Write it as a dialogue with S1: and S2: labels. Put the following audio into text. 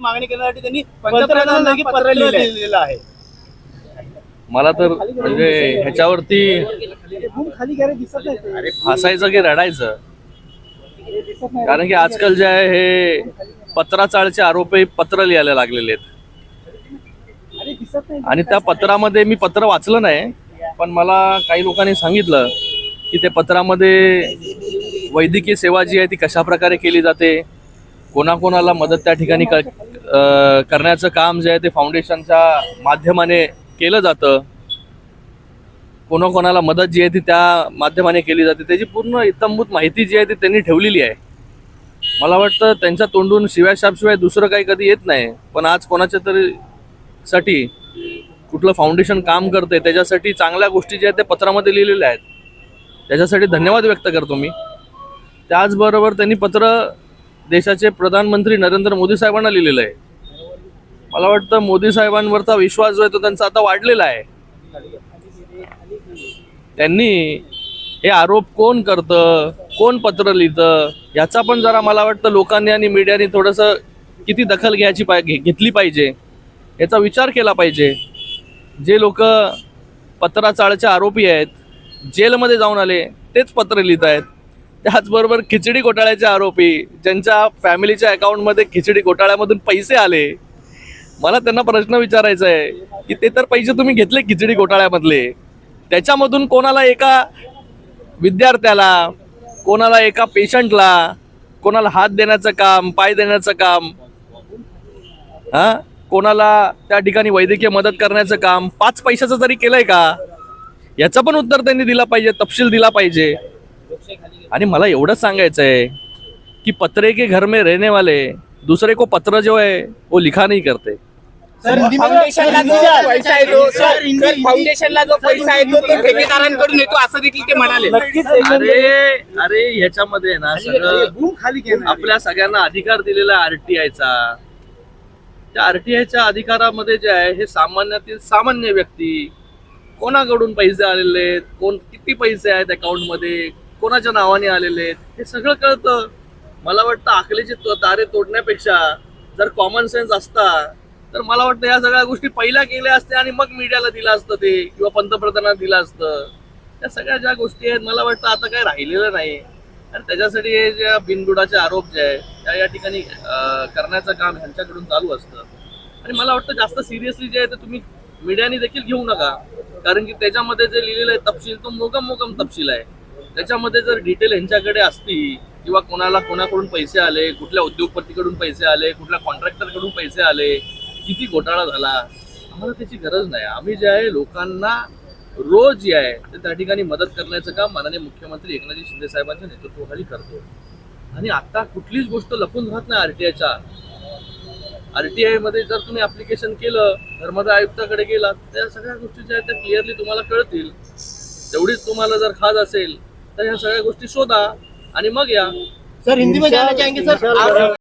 S1: मागणी करण्यासाठी त्यांनी पंतप्रधानांना पत्र लिहिलेलं आहे.
S2: मला तर म्हणजे ह्याच्यावरती हसायचं की रडायचं. कारण की आजकाल जे आहे हे पत्राचाळचे आरोपही पत्र लिहायला लागलेले आहेत.
S1: अरे, दिसत नाही.
S2: आणि त्या पत्रामध्ये मी पत्र वाचलं नाही पण मला काही लोकांनी सांगितलं की ते पत्रामध्ये वैद्यकीय सेवा जी आहे ती कशा प्रकारे केली जाते? कोणाकोणाला मदत त्या ठिकाणी करण्याचं काम जे आहे ते फाउंडेशनच्या माध्यमाने केलं जातं. कोणाकोणाला मदत जी आहे ती त्या माध्यमाने केली जाते. त्याची पूर्ण इतंभूत माहिती जी आहे ती त्यांनी ठेवलेली आहे. मला वाटतं त्यांच्या तोंडून शिवाय शापशिवाय दुसरं काही कधी येत नाही. पण आज कोणाच्या तरी साठी कुठलं फाउंडेशन काम करते त्याच्यासाठी चांगल्या गोष्टी ज्या आहेत त्या पत्रामध्ये लिहिलेल्या आहेत. त्याच्यासाठी धन्यवाद व्यक्त करतो मी. त्याचबरोबर त्यांनी पत्र देशाचे प्रधानमंत्री नरेंद्र मोदी साहेबांना लिहिलेलं आहे. मला वाटतं मोदी साहेबांवरचा विश्वास जो आहे तो त्यांचा आता वाढलेला आहे. त्यांनी हे आरोप कोण करतं कोण पत्र लिहितं याचा पण जरा मला वाटतं लोकांनी आणि मीडियाने थोडंसं किती दखल घ्यायची पाय घे- घेतली पाहिजे याचा विचार केला पाहिजे. जे लोक पत्राचाळचे आरोपी आहेत जेलमध्ये जाऊन आले तेच पत्र लिहित आहेत त्याचबरोबर खिचडी घोटाळ्याचे आरोपी ज्यांच्या फॅमिलीच्या अकाउंटमध्ये खिचडी घोटाळ्यामधून पैसे आले. मला त्यांना प्रश्न विचारायचा आहे की ते तर पैसे तुम्ही घेतले खिचडी घोटाळ्यामधले. त्याच्यामधून कोणाला एका विद्यार्थ्याला कोणाला एका पेशंटला कोणाला हात देण्याचं काम पाय देण्याचं काम हा? कोणाला त्या ठिकाणी वैद्यकीय मदत करण्याचं काम पाच पैशाचं जरी केलंय का? याचं पण उत्तर त्यांनी दिला पाहिजे तपशील दिला पाहिजे. आणि मला एवढंच सांगायचं आहे कि पत्रे के घर में रहने वाले दूसरे को पत्र जो है वो लिखा नहीं करते.
S1: सर, हिंदी में-
S3: फाउंडेशनला जो पैसा येतो
S1: सर,
S3: सर
S1: हिंदी-
S3: सर, फाउंडेशनला जो पैसा येतो तो ठेकेदारांकडून येतो असं देखील ते म्हणाले.
S2: अरे अरे ह्याच्यामध्ये ना सगळं
S1: बूम खाली घे ना.
S2: आपल्या सगळ्यांना अधिकार दिलेला आरटीआयचा त्या आरटीआयच्या अधिकारामध्ये जे आहे हे सामान्यातील सामान्य व्यक्ती कोणाकडून पैसे आलेले आहेत कोण किती पैसे आहेत अकाउंटमध्ये कोणाच्या नावाने आलेले आहेत? हे सगळं कळतं. मला वाटतं आखलेचे तारे तोडण्यापेक्षा जर कॉमन सेन्स असता तर मला वाटतं या सगळ्या गोष्टी पहिल्या केल्या असत्या आणि मग मीडियाला दिलं असतं ते किंवा पंतप्रधानांना दिलं असतं. या सगळ्या ज्या गोष्टी आहेत मला वाटतं आता काय राहिलेलं नाही. आणि त्याच्यासाठी हे जे बिनबुडाचे आरोप जे आहे त्या या ठिकाणी करण्याचं काम ह्यांच्याकडून चालू असतं. आणि मला वाटतं जास्त सिरियसली जे आहे ते तुम्ही मीडियाने देखील घेऊ नका. कारण की त्याच्यामध्ये जे लिहिलेलं आहे तपशील तो मोगम मोगम तपशील आहे. त्याच्यामध्ये जर डिटेल ह्यांच्याकडे असती किंवा कोणाला कोणाकडून पैसे आले कुठल्या उद्योगपतीकडून पैसे आले कुठल्या कॉन्ट्रॅक्टरकडून पैसे आले किती घोटाळा झाला आम्हाला त्याची गरज नाही. आम्ही जे आहे लोकांना रोज जे आहे ते त्या ठिकाणी मदत करण्याचं काम माननीय मुख्यमंत्री एकनाथजी शिंदे साहेबांच्या नेतृत्वाखाली करतो. आणि आता कुठलीच गोष्ट लपून राहत नाही आरटीआयच्या आरटीआयमध्ये जर तुम्ही ऍप्लिकेशन केलं धर्मदा आयुक्ताकडे गेलात त्या सगळ्या गोष्टी ज्या आहेत त्या क्लिअरली तुम्हाला कळतील. तेवढीच तुम्हाला जर खाज असेल तर ह्या सगळ्या गोष्टी शोधा आणि मग या.
S1: सर हिंदी में जाना चाहेंगे सर? आप